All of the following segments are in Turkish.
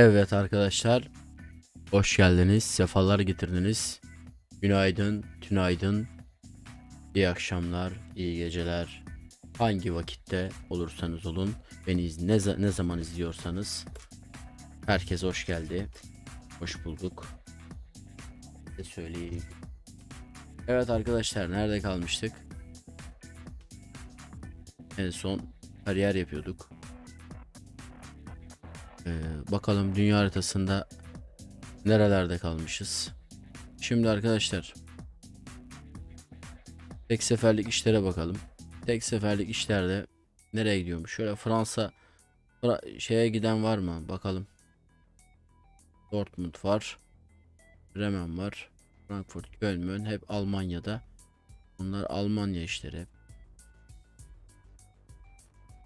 Evet arkadaşlar. Hoş geldiniz. Sefalar getirdiniz. Günaydın, tünaydın. İyi akşamlar, iyi geceler. Hangi vakitte olursanız olun. Beni ne, ne zaman izliyorsanız. Herkes hoş geldi. Hoş bulduk. Ne söyleyeyim. Evet arkadaşlar nerede kalmıştık? En son kariyer yapıyorduk. Ee, bakalım dünya haritasında nerelerde kalmışız. Şimdi arkadaşlar tek seferlik işlere bakalım. Tek seferlik işlerde nereye gidiyormuş? Şöyle Fransa Fra- şeye giden var mı? Bakalım. Dortmund var. Bremen var. Frankfurt, Köln hep Almanya'da. Bunlar Almanya işleri.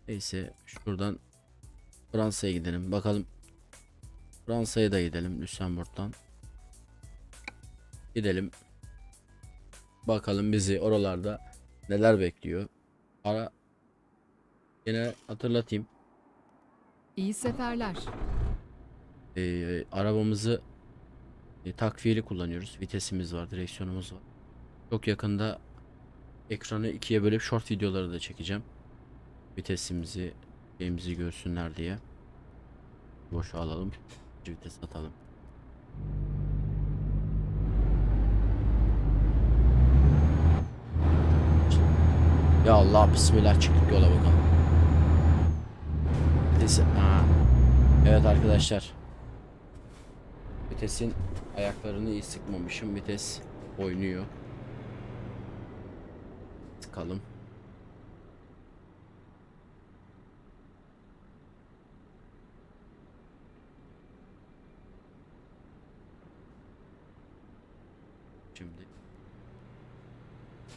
Neyse şuradan Fransa'ya gidelim. Bakalım. Fransa'ya da gidelim Lüsemburg'dan. Gidelim. Bakalım bizi oralarda neler bekliyor. Ara yine hatırlatayım. İyi seferler. Ee, arabamızı e, takviyeli kullanıyoruz. Vitesimiz var, direksiyonumuz var. Çok yakında ekranı ikiye bölüp short videoları da çekeceğim. Vitesimizi, şeyimizi görsünler diye. Boşa alalım. Vites atalım. Ya Allah bismillah çıktık yola bakalım. Vitesi, Aa. Evet arkadaşlar. Vitesin ayaklarını iyi sıkmamışım. Vites oynuyor. Sıkalım. Şimdi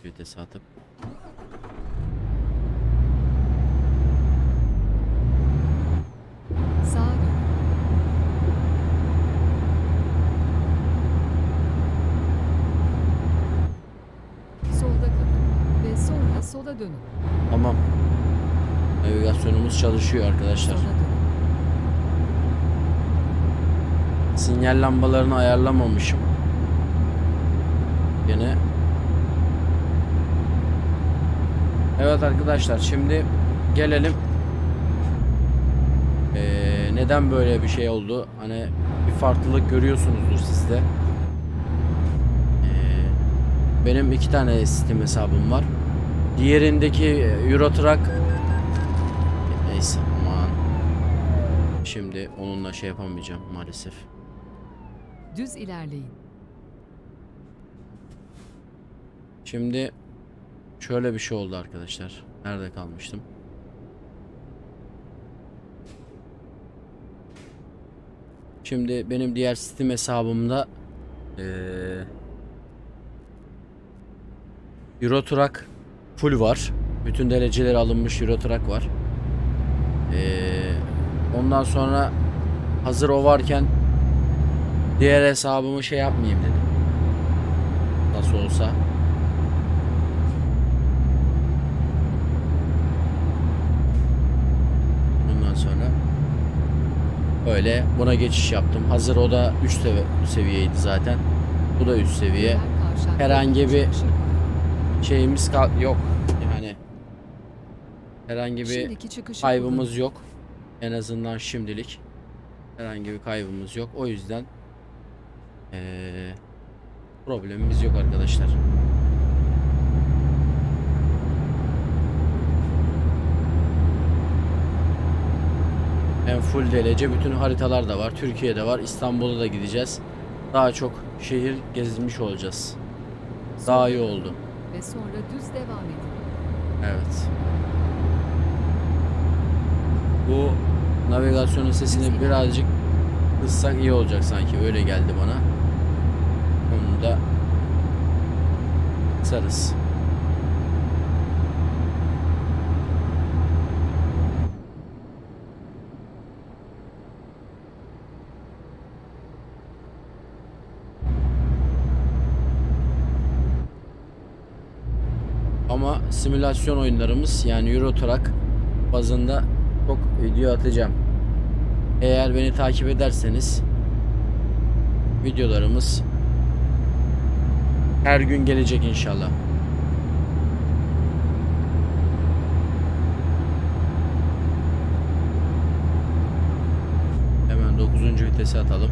vitesi atıp sola dönün. tamam. Navigasyonumuz çalışıyor arkadaşlar. Sinyal lambalarını ayarlamamışım. Yine. Evet arkadaşlar şimdi gelelim. Ee, neden böyle bir şey oldu? Hani bir farklılık görüyorsunuzdur sizde. Ee, benim iki tane Steam hesabım var. Diğerindeki Euro Truck neyse aman. Şimdi onunla şey yapamayacağım maalesef. Düz ilerleyin. Şimdi şöyle bir şey oldu arkadaşlar. Nerede kalmıştım? Şimdi benim diğer Steam hesabımda eee Euro full var. Bütün dereceleri alınmış Euro var. Eee, ondan sonra hazır o varken diğer hesabımı şey yapmayayım dedim. Nasıl olsa. Ondan sonra öyle buna geçiş yaptım. Hazır o da üst sevi- seviyeydi zaten. Bu da üst seviye. Diğer kavşakta herhangi bir-. Şeyimiz kal- yok. Yani herhangi bir kaybımız yok. En azından şimdilik herhangi bir kaybımız yok. O yüzden eee, problemimiz yok arkadaşlar. En full DLC bütün haritalar da var. Türkiye'de var. İstanbul'a da gideceğiz. Daha çok şehir gezmiş olacağız. Daha iyi oldu. Ve sonra düz devam edin. Evet. Bu navigasyonun sesini birazcık kıssak iyi olacak sanki. Öyle geldi bana. Onu da kısarız. Ama simülasyon oyunlarımız yani Euro Truck bazında çok video atacağım. Eğer beni takip ederseniz videolarımız her gün gelecek inşallah. Hemen 9. vitese atalım.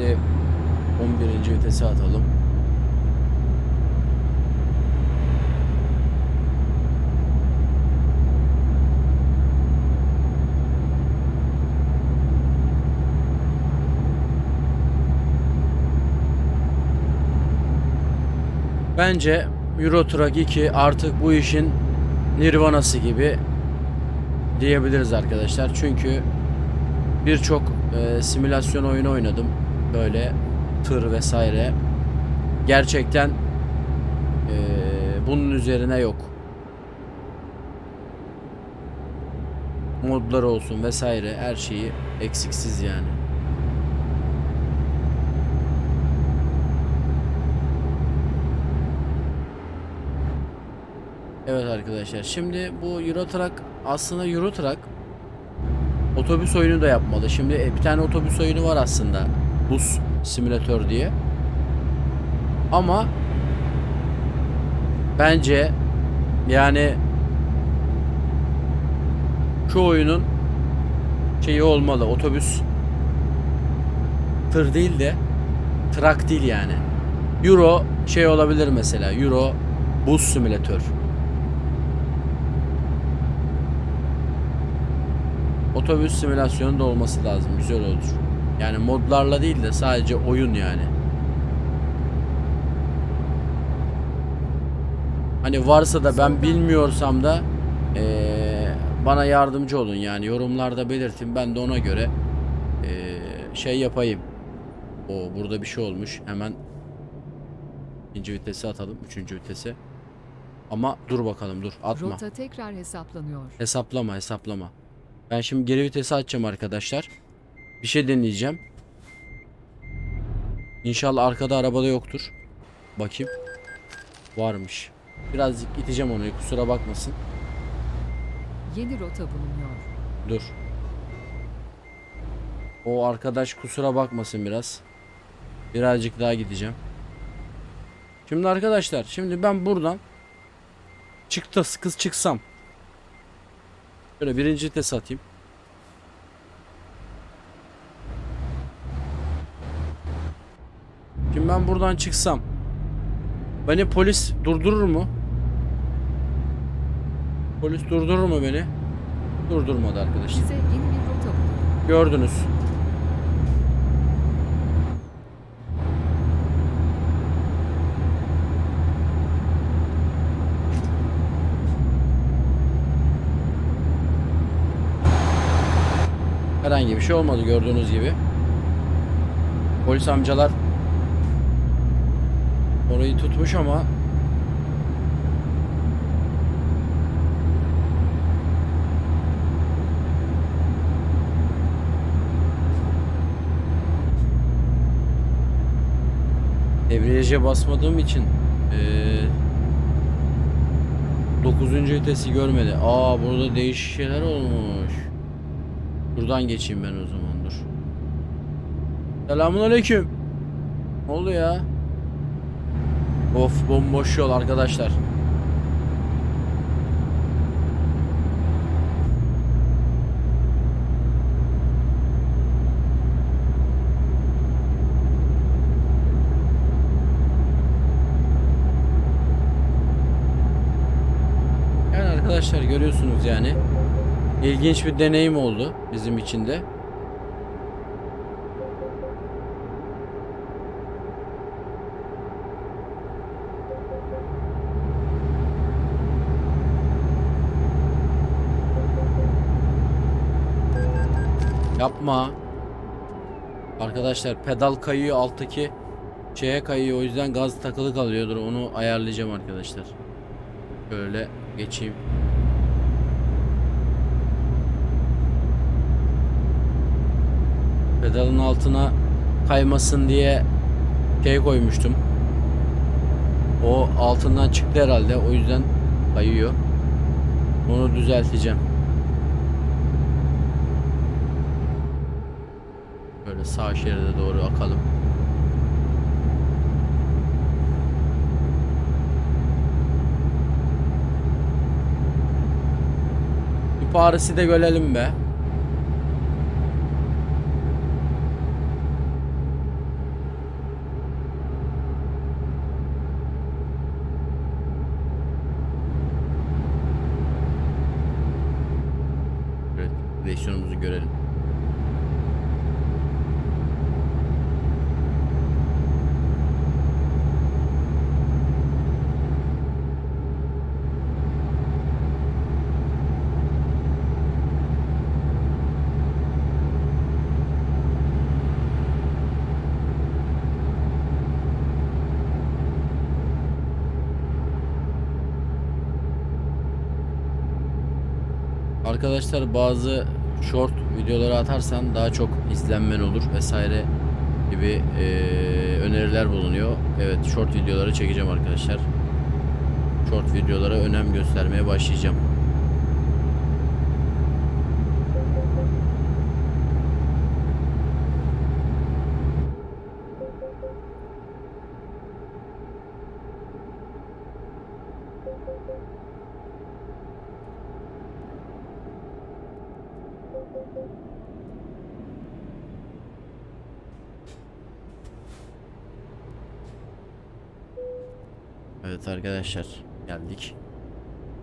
Şimdi 11. vitese atalım. Bence Euro Truck 2 artık bu işin nirvanası gibi diyebiliriz arkadaşlar. Çünkü birçok e, simülasyon oyunu oynadım. Böyle tır vesaire. Gerçekten e, bunun üzerine yok. Modları olsun vesaire her şeyi eksiksiz yani. Evet arkadaşlar şimdi bu Euro Truck aslında Euro Truck otobüs oyunu da yapmalı. Şimdi e, bir tane otobüs oyunu var aslında. Bus simülatör diye. Ama bence yani şu oyunun şeyi olmalı. Otobüs tır değil de trak değil yani. Euro şey olabilir mesela. Euro bus simülatör. Otobüs simülasyonu da olması lazım. Güzel olur. Yani modlarla değil de sadece oyun yani. Hani varsa da ben bilmiyorsam da eee, bana yardımcı olun yani yorumlarda belirtin ben de ona göre eee, şey yapayım. O burada bir şey olmuş. Hemen ikinci vitesi atalım. Üçüncü vitesi. Ama dur bakalım dur atma. Rota tekrar hesaplanıyor. Hesaplama hesaplama. Ben şimdi geri vitesi açacağım arkadaşlar. Bir şey deneyeceğim. İnşallah arkada arabada yoktur. Bakayım. Varmış. Birazcık iteceğim onu kusura bakmasın. Yeni rota bulunuyor. Dur. O arkadaş kusura bakmasın biraz. Birazcık daha gideceğim. Şimdi arkadaşlar şimdi ben buradan çıktı kız çıksam. Şöyle birinci vites atayım. Şimdi ben buradan çıksam beni polis durdurur mu? Polis durdurur mu beni? Durdurmadı arkadaşlar. Gördünüz. Herhangi bir şey olmadı gördüğünüz gibi. Polis amcalar orayı tutmuş ama Debriyaja basmadığım için eee 9. vitesi görmedi. Aa burada değişik şeyler olmuş. Buradan geçeyim ben o zaman dur. Selamun aleyküm. Ne oldu ya? Of bomboş yol arkadaşlar. Yani arkadaşlar görüyorsunuz yani. İlginç bir deneyim oldu bizim için de. Yapma. Arkadaşlar pedal kayıyor alttaki şeye kayıyor o yüzden gaz takılı kalıyordur. Onu ayarlayacağım arkadaşlar. Şöyle geçeyim. Pedalın altına kaymasın diye şey koymuştum. O altından çıktı herhalde. O yüzden kayıyor. Onu düzelteceğim. Böyle sağ şeride doğru akalım. Bir Paris'i de görelim be. Evet, direksiyonumuzu görelim. Arkadaşlar bazı short videoları atarsan daha çok izlenmen olur vesaire gibi eee, öneriler bulunuyor. Evet short videoları çekeceğim arkadaşlar. Short videolara önem göstermeye başlayacağım. Evet arkadaşlar geldik.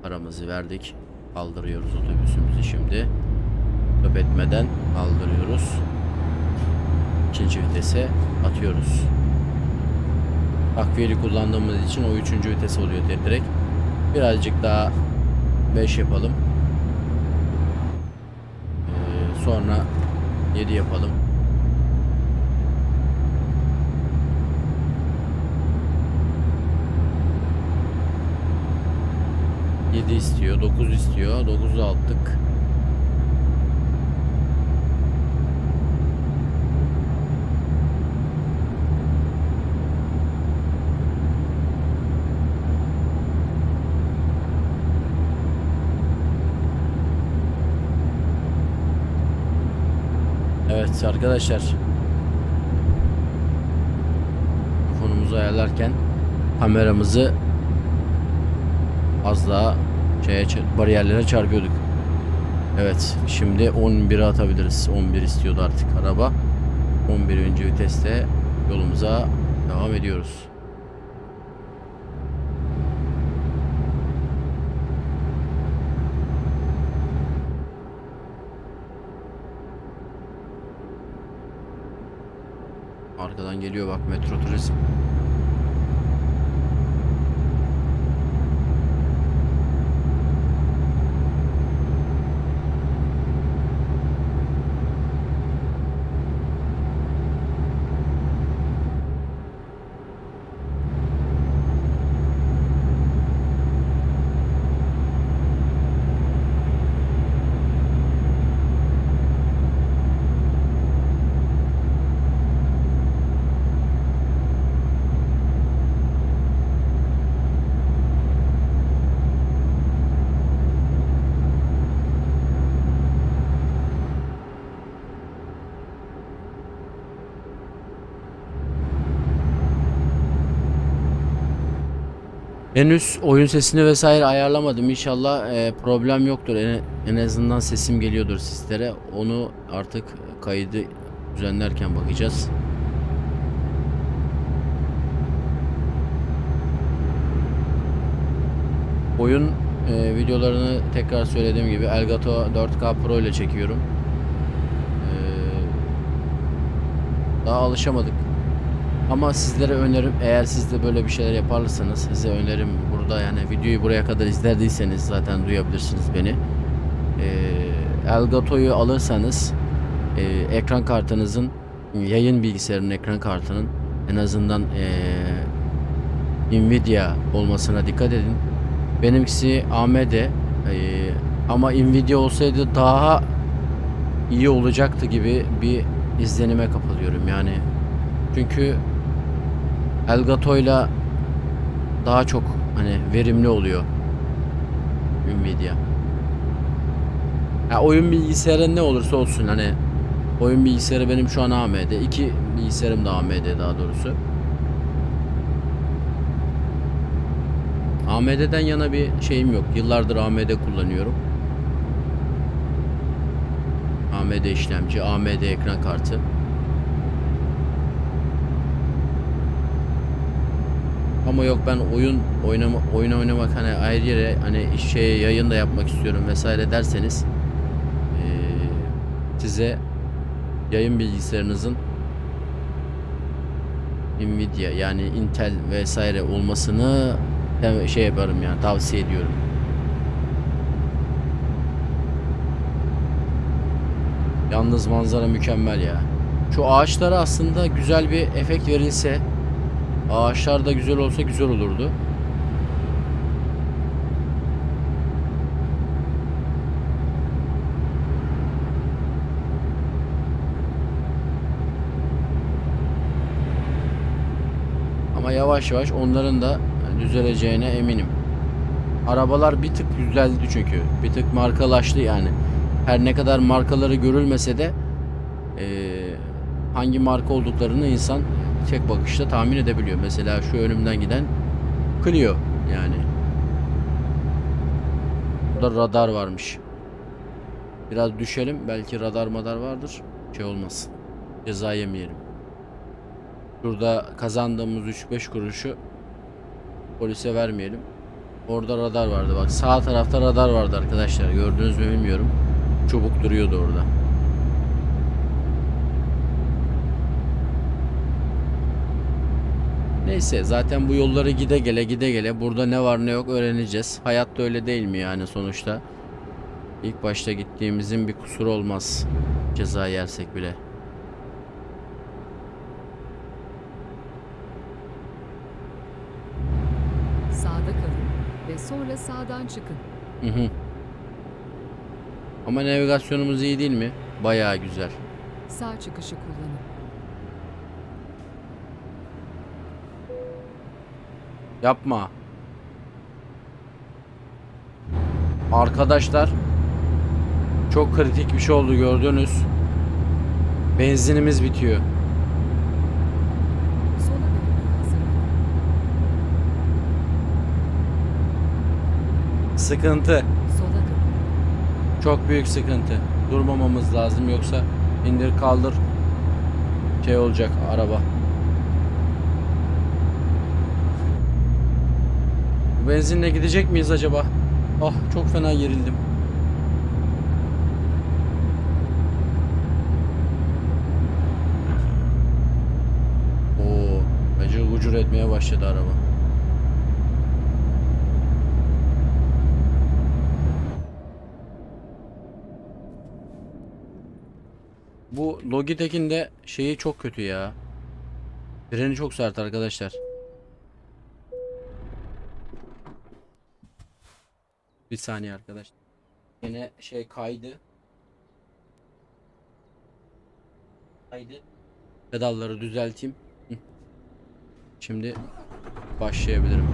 Paramızı verdik. Kaldırıyoruz otobüsümüzü şimdi. Stop etmeden kaldırıyoruz. İkinci vitese atıyoruz. Takviyeli kullandığımız için o üçüncü vites oluyor direkt. Birazcık daha 5 yapalım. Ee, sonra 7 yapalım. Yedi istiyor, 9 istiyor. 9'u attık. Evet arkadaşlar. Telefonumuzu ayarlarken kameramızı az daha şeye bariyerlere çarpıyorduk. Evet, şimdi 11'e atabiliriz. 11 istiyordu artık araba. 11. viteste yolumuza devam ediyoruz. Arkadan geliyor bak metro turizm. Henüz oyun sesini vesaire ayarlamadım. İnşallah e, problem yoktur. En, en azından sesim geliyordur sizlere. Onu artık kaydı düzenlerken bakacağız. Oyun e, videolarını tekrar söylediğim gibi Elgato 4K Pro ile çekiyorum. E, daha alışamadık. Ama sizlere önerim eğer siz de böyle bir şeyler yaparsanız size önerim burada yani videoyu buraya kadar izlediyseniz zaten duyabilirsiniz beni. Ee, Elgato'yu alırsanız e, ekran kartınızın yayın bilgisayarının ekran kartının En azından eee, Nvidia olmasına dikkat edin. Benimkisi AMD eee, ama Nvidia olsaydı daha iyi olacaktı gibi bir izlenime kapılıyorum yani. Çünkü Elgato'yla daha çok hani verimli oluyor Nvidia. Ya oyun bilgisayarı ne olursa olsun hani oyun bilgisayarı benim şu an AMD. iki bilgisayarım da AMD daha doğrusu. AMD'den yana bir şeyim yok. Yıllardır AMD kullanıyorum. AMD işlemci, AMD ekran kartı. Ama yok ben oyun oynama oyun oynamak hani ayrı yere hani şey yayın da yapmak istiyorum vesaire derseniz eee, size yayın bilgisayarınızın Nvidia yani Intel vesaire olmasını şey yaparım yani tavsiye ediyorum. Yalnız manzara mükemmel ya. Şu ağaçlara aslında güzel bir efekt verilse Ağaçlar da güzel olsa güzel olurdu. Ama yavaş yavaş onların da düzeleceğine eminim. Arabalar bir tık düzeldi çünkü. Bir tık markalaştı yani. Her ne kadar markaları görülmese de eee, hangi marka olduklarını insan tek bakışta tahmin edebiliyor. Mesela şu önümden giden Clio yani. Burada radar varmış. Biraz düşelim. Belki radar madar vardır. Şey olmasın. Ceza yemeyelim. Şurada kazandığımız 3-5 kuruşu polise vermeyelim. Orada radar vardı. Bak sağ tarafta radar vardı arkadaşlar. Gördünüz mü bilmiyorum. Çubuk duruyordu orada. Neyse zaten bu yolları gide gele gide gele burada ne var ne yok öğreneceğiz. Hayatta öyle değil mi yani sonuçta? İlk başta gittiğimizin bir kusuru olmaz. Ceza yersek bile. Sağda kalın ve sonra sağdan çıkın. Hı hı. Ama navigasyonumuz iyi değil mi? Bayağı güzel. Sağ çıkışı kullanın. Yapma. Arkadaşlar çok kritik bir şey oldu gördünüz. Benzinimiz bitiyor. Sıkıntı. Çok büyük sıkıntı. Durmamamız lazım yoksa indir kaldır şey olacak araba. Benzinle gidecek miyiz acaba? Ah çok fena gerildim. Oo, acı gucur etmeye başladı araba. Bu Logitech'in de şeyi çok kötü ya. Freni çok sert arkadaşlar. Bir saniye arkadaş. Yine şey kaydı. Kaydı. Pedalları düzelteyim. Şimdi başlayabilirim.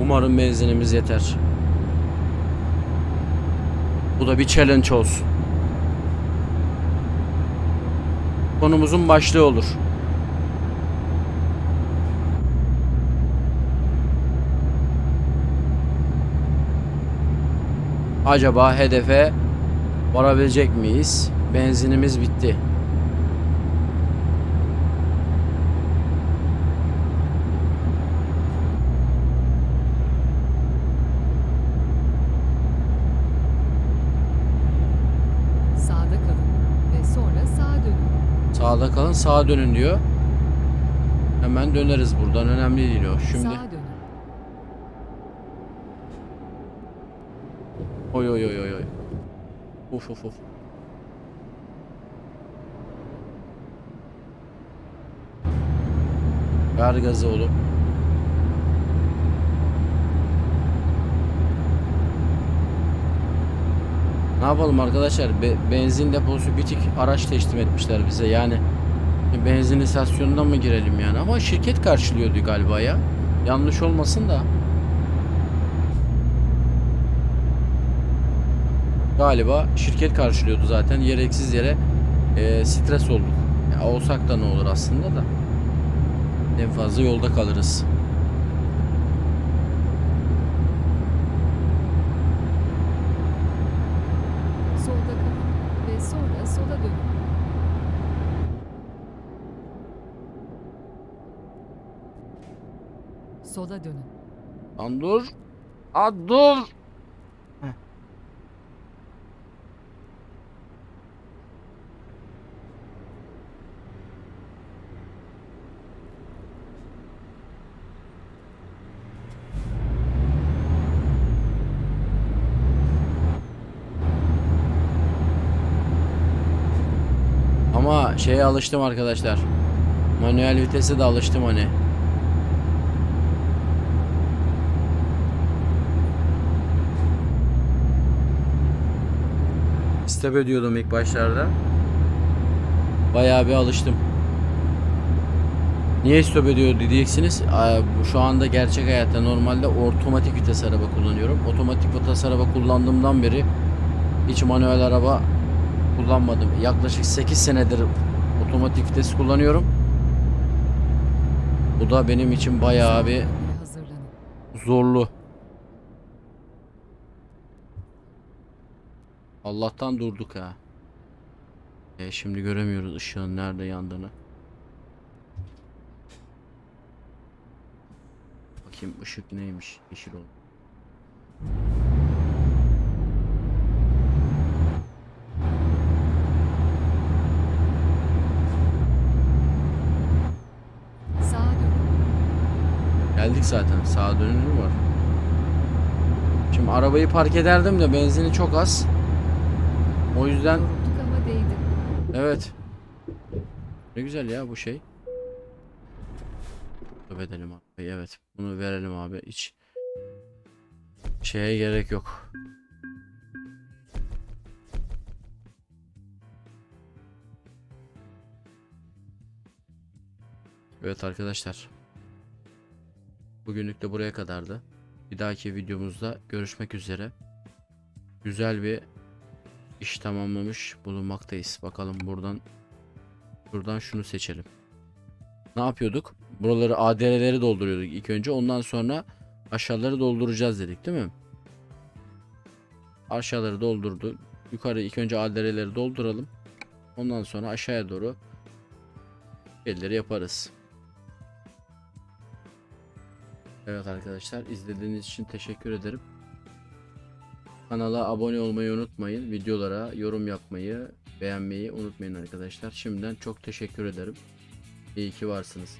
Umarım benzinimiz yeter. Bu da bir challenge olsun. Konumuzun başlığı olur. Acaba hedefe varabilecek miyiz? Benzinimiz bitti. Sağda kalın sağa dönün. Diyor. Hemen döneriz buradan önemli değil o. Şimdi Sağa dönün. oy oy oy oy oy. Uf uf uf. Ver gazı oğlum. Ne yapalım arkadaşlar? Be- benzin deposu bitik araç teslim etmişler bize. Yani benzin istasyonundan mı girelim yani? Ama şirket karşılıyordu galiba ya. Yanlış olmasın da. Galiba şirket karşılıyordu zaten. Gereksiz yere e, stres olduk. Ya olsak da ne olur aslında da. En fazla yolda kalırız. Solda kalın ve sonra sola dönün. Sola dönün. Lan dur. Lan dur. Heh. Ama şeye alıştım arkadaşlar. Manuel vitese de alıştım hani. Step ödüyordum ilk başlarda. Bayağı bir alıştım. Niye stop ödüyor diyeceksiniz. Şu anda gerçek hayatta normalde otomatik vites araba kullanıyorum. Otomatik vites araba kullandığımdan beri hiç manuel araba kullanmadım. Yaklaşık 8 senedir otomatik vites kullanıyorum. Bu da benim için bayağı bir zorlu. Allah'tan durduk ha. E şimdi göremiyoruz ışığın nerede yandığını. Bakayım ışık neymiş? Yeşil oldu. Geldik zaten. Sağa dönülür var. Şimdi arabayı park ederdim de benzini çok az. O yüzden Yorulduk ama değdi. Evet. Ne güzel ya bu şey. Stop edelim abi. Evet. Bunu verelim abi. Hiç şeye gerek yok. Evet arkadaşlar. Bugünlük de buraya kadardı. Bir dahaki videomuzda görüşmek üzere. Güzel bir iş tamamlamış bulunmaktayız. Bakalım buradan buradan şunu seçelim. Ne yapıyorduk? Buraları ADR'leri dolduruyorduk ilk önce. Ondan sonra aşağıları dolduracağız dedik değil mi? Aşağıları doldurdu. Yukarı ilk önce ADR'leri dolduralım. Ondan sonra aşağıya doğru şeyleri yaparız. Evet arkadaşlar izlediğiniz için teşekkür ederim. Kanala abone olmayı unutmayın. Videolara yorum yapmayı, beğenmeyi unutmayın arkadaşlar. Şimdiden çok teşekkür ederim. İyi ki varsınız.